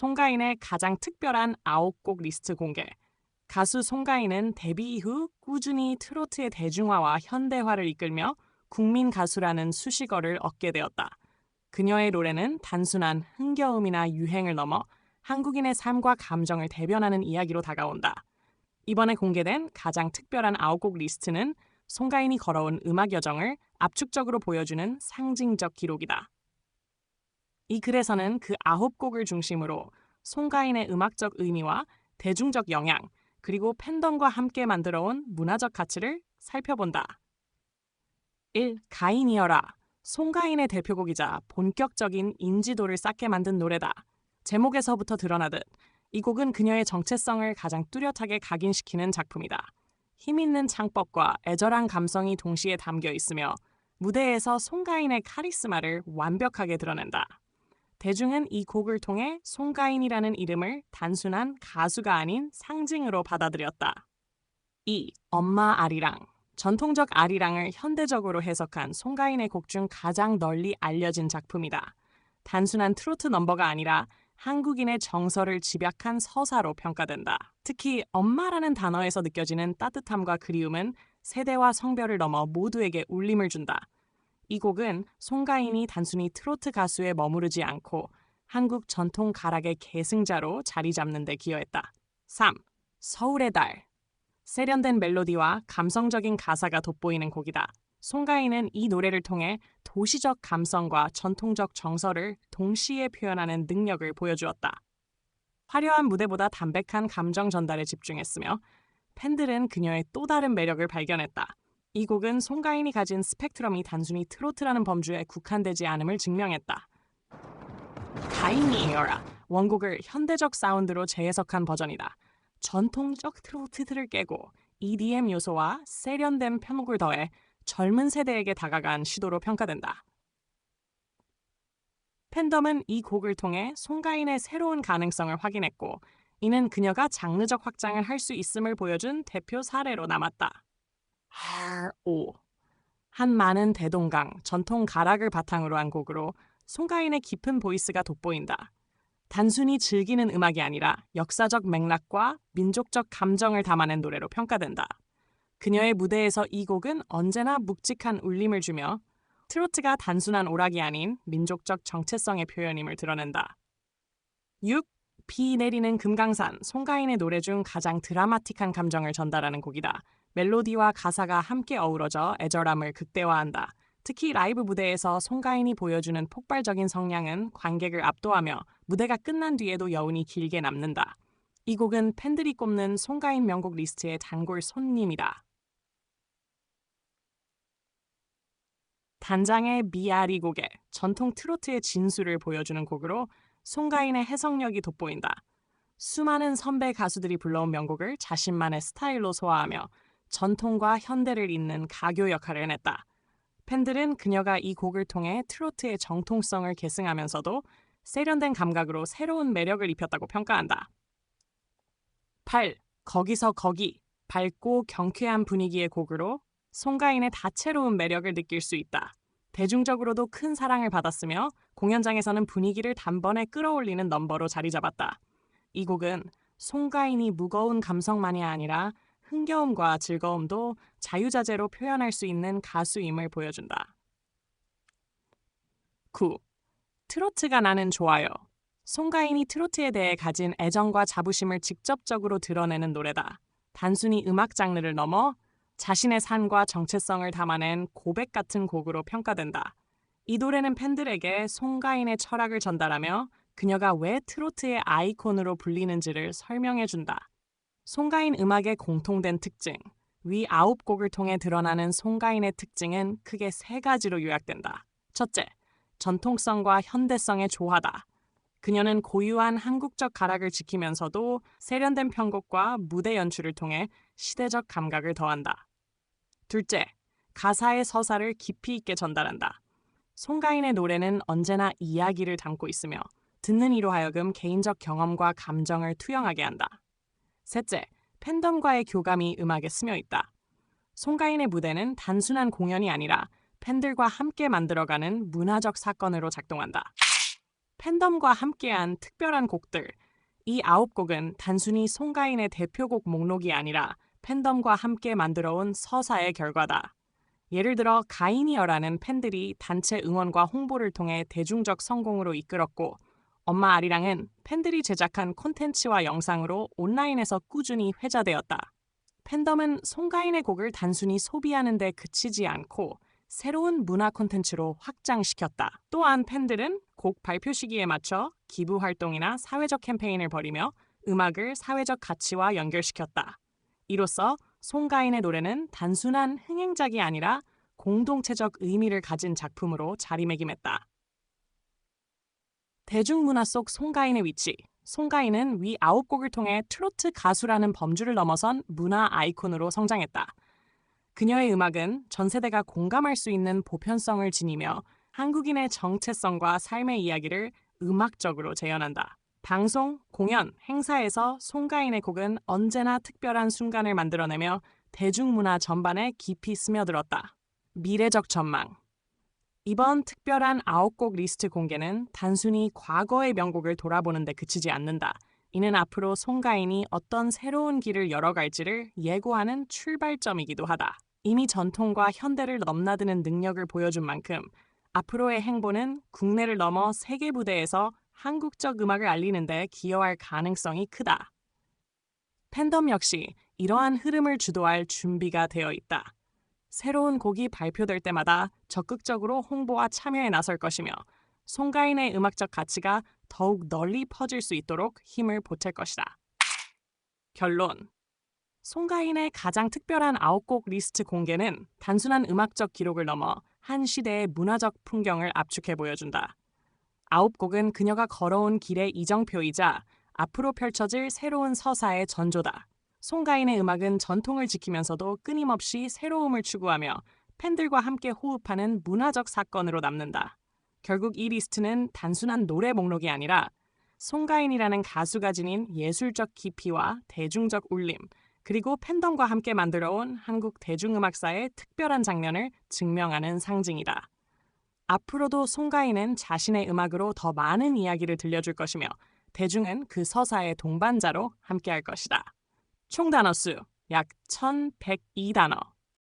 송가인의 가장 특별한 아홉 곡 리스트 공개. 가수 송가인은 데뷔 이후 꾸준히 트로트의 대중화와 현대화를 이끌며 국민 가수라는 수식어를 얻게 되었다. 그녀의 노래는 단순한 흥겨움이나 유행을 넘어 한국인의 삶과 감정을 대변하는 이야기로 다가온다. 이번에 공개된 가장 특별한 아홉 곡 리스트는 송가인이 걸어온 음악 여정을 압축적으로 보여주는 상징적 기록이다. 이 글에서는 그 아홉 곡을 중심으로 송가인의 음악적 의미와 대중적 영향, 그리고 팬덤과 함께 만들어온 문화적 가치를 살펴본다. 1. 가인이여라. 송가인의 대표곡이자 본격적인 인지도를 쌓게 만든 노래다. 제목에서부터 드러나듯 이 곡은 그녀의 정체성을 가장 뚜렷하게 각인시키는 작품이다. 힘있는 창법과 애절한 감성이 동시에 담겨 있으며 무대에서 송가인의 카리스마를 완벽하게 드러낸다. 대중은 이 곡을 통해 송가인이라는 이름을 단순한 가수가 아닌 상징으로 받아들였다. 2. 엄마 아리랑 전통적 아리랑을 현대적으로 해석한 송가인의 곡 중 가장 널리 알려진 작품이다. 단순한 트로트 넘버가 아니라 한국인의 정서를 집약한 서사로 평가된다. 특히 엄마라는 단어에서 느껴지는 따뜻함과 그리움은 세대와 성별을 넘어 모두에게 울림을 준다. 이 곡은 송가인이 단순히 트로트 가수에 머무르지 않고 한국 전통 가락의 계승자로 자리 잡는 데 기여했다. 3. 서울의 달 세련된 멜로디와 감성적인 가사가 돋보이는 곡이다. 송가인은 이 노래를 통해 도시적 감성과 전통적 정서를 동시에 표현하는 능력을 보여주었다. 화려한 무대보다 담백한 감정 전달에 집중했으며 팬들은 그녀의 또 다른 매력을 발견했다. 이 곡은 송가인이 가진 스펙트럼이 단순히 트로트라는 범주에 국한되지 않음을 증명했다. 가인이에요라 원곡을 현대적 사운드로 재해석한 버전이다. 전통적 트로트들을 깨고 EDM 요소와 세련된 편곡을 더해 젊은 세대에게 다가간 시도로 평가된다. 팬덤은 이 곡을 통해 송가인의 새로운 가능성을 확인했고 이는 그녀가 장르적 확장을 할 수 있음을 보여준 대표 사례로 남았다. 오. 한 많은 대동강, 전통 가락을 바탕으로 한 곡으로 송가인의 깊은 보이스가 돋보인다. 단순히 즐기는 음악이 아니라 역사적 맥락과 민족적 감정을 담아낸 노래로 평가된다. 그녀의 무대에서 이 곡은 언제나 묵직한 울림을 주며 트로트가 단순한 오락이 아닌 민족적 정체성의 표현임을 드러낸다. 6. 비 내리는 금강산, 송가인의 노래 중 가장 드라마틱한 감정을 전달하는 곡이다. 멜로디와 가사가 함께 어우러져 애절함을 극대화한다. 특히 라이브 무대에서 송가인이 보여주는 폭발적인 성량은 관객을 압도하며 무대가 끝난 뒤에도 여운이 길게 남는다. 이 곡은 팬들이 꼽는 송가인 명곡 리스트의 단골 손님이다. 단장의 미아리 곡에 전통 트로트의 진수를 보여주는 곡으로 송가인의 해석력이 돋보인다. 수많은 선배 가수들이 불러온 명곡을 자신만의 스타일로 소화하며 전통과 현대를 잇는 가교 역할을 해냈다. 팬들은 그녀가 이 곡을 통해 트로트의 정통성을 계승하면서도 세련된 감각으로 새로운 매력을 입혔다고 평가한다. 8. 거기서 거기 밝고 경쾌한 분위기의 곡으로 송가인의 다채로운 매력을 느낄 수 있다. 대중적으로도 큰 사랑을 받았으며 공연장에서는 분위기를 단번에 끌어올리는 넘버로 자리 잡았다. 이 곡은 송가인이 무거운 감성만이 아니라 흥겨움과 즐거움도 자유자재로 표현할 수 있는 가수임을 보여준다. 9. 트로트가 나는 좋아요. 송가인이 트로트에 대해 가진 애정과 자부심을 직접적으로 드러내는 노래다. 단순히 음악 장르를 넘어 자신의 삶과 정체성을 담아낸 고백 같은 곡으로 평가된다. 이 노래는 팬들에게 송가인의 철학을 전달하며 그녀가 왜 트로트의 아이콘으로 불리는지를 설명해준다. 송가인 음악의 공통된 특징, 위 아홉 곡을 통해 드러나는 송가인의 특징은 크게 세 가지로 요약된다. 첫째, 전통성과 현대성의 조화다. 그녀는 고유한 한국적 가락을 지키면서도 세련된 편곡과 무대 연출을 통해 시대적 감각을 더한다. 둘째, 가사의 서사를 깊이 있게 전달한다. 송가인의 노래는 언제나 이야기를 담고 있으며 듣는 이로 하여금 개인적 경험과 감정을 투영하게 한다. 셋째, 팬덤과의 교감이 음악에 스며 있다. 송가인의 무대는 단순한 공연이 아니라 팬들과 함께 만들어가는 문화적 사건으로 작동한다. 팬덤과 함께한 특별한 곡들. 이 아홉 곡은 단순히 송가인의 대표곡 목록이 아니라 팬덤과 함께 만들어온 서사의 결과다. 예를 들어 가인이어라는 팬들이 단체 응원과 홍보를 통해 대중적 성공으로 이끌었고 엄마 아리랑은 팬들이 제작한 콘텐츠와 영상으로 온라인에서 꾸준히 회자되었다. 팬덤은 송가인의 곡을 단순히 소비하는 데 그치지 않고 새로운 문화 콘텐츠로 확장시켰다. 또한 팬들은 곡 발표 시기에 맞춰 기부 활동이나 사회적 캠페인을 벌이며 음악을 사회적 가치와 연결시켰다. 이로써 송가인의 노래는 단순한 흥행작이 아니라 공동체적 의미를 가진 작품으로 자리매김했다. 대중문화 속 송가인의 위치. 송가인은 위 아홉 곡을 통해 트로트 가수라는 범주를 넘어선 문화 아이콘으로 성장했다. 그녀의 음악은 전 세대가 공감할 수 있는 보편성을 지니며 한국인의 정체성과 삶의 이야기를 음악적으로 재현한다. 방송, 공연, 행사에서 송가인의 곡은 언제나 특별한 순간을 만들어내며 대중문화 전반에 깊이 스며들었다. 미래적 전망. 이번 특별한 아홉 곡 리스트 공개는 단순히 과거의 명곡을 돌아보는 데 그치지 않는다. 이는 앞으로 송가인이 어떤 새로운 길을 열어갈지를 예고하는 출발점이기도 하다. 이미 전통과 현대를 넘나드는 능력을 보여준 만큼 앞으로의 행보는 국내를 넘어 세계 무대에서 한국적 음악을 알리는 데 기여할 가능성이 크다. 팬덤 역시 이러한 흐름을 주도할 준비가 되어 있다. 새로운 곡이 발표될 때마다 적극적으로 홍보와 참여에 나설 것이며 송가인의 음악적 가치가 더욱 널리 퍼질 수 있도록 힘을 보탤 것이다. 결론 송가인의 가장 특별한 아홉 곡 리스트 공개는 단순한 음악적 기록을 넘어 한 시대의 문화적 풍경을 압축해 보여준다. 아홉 곡은 그녀가 걸어온 길의 이정표이자 앞으로 펼쳐질 새로운 서사의 전조다. 송가인의 음악은 전통을 지키면서도 끊임없이 새로움을 추구하며 팬들과 함께 호흡하는 문화적 사건으로 남는다. 결국 이 리스트는 단순한 노래 목록이 아니라 송가인이라는 가수가 지닌 예술적 깊이와 대중적 울림, 그리고 팬덤과 함께 만들어온 한국 대중음악사의 특별한 장면을 증명하는 상징이다. 앞으로도 송가인은 자신의 음악으로 더 많은 이야기를 들려줄 것이며 대중은 그 서사의 동반자로 함께할 것이다. 총 단어 수 약 1102단어.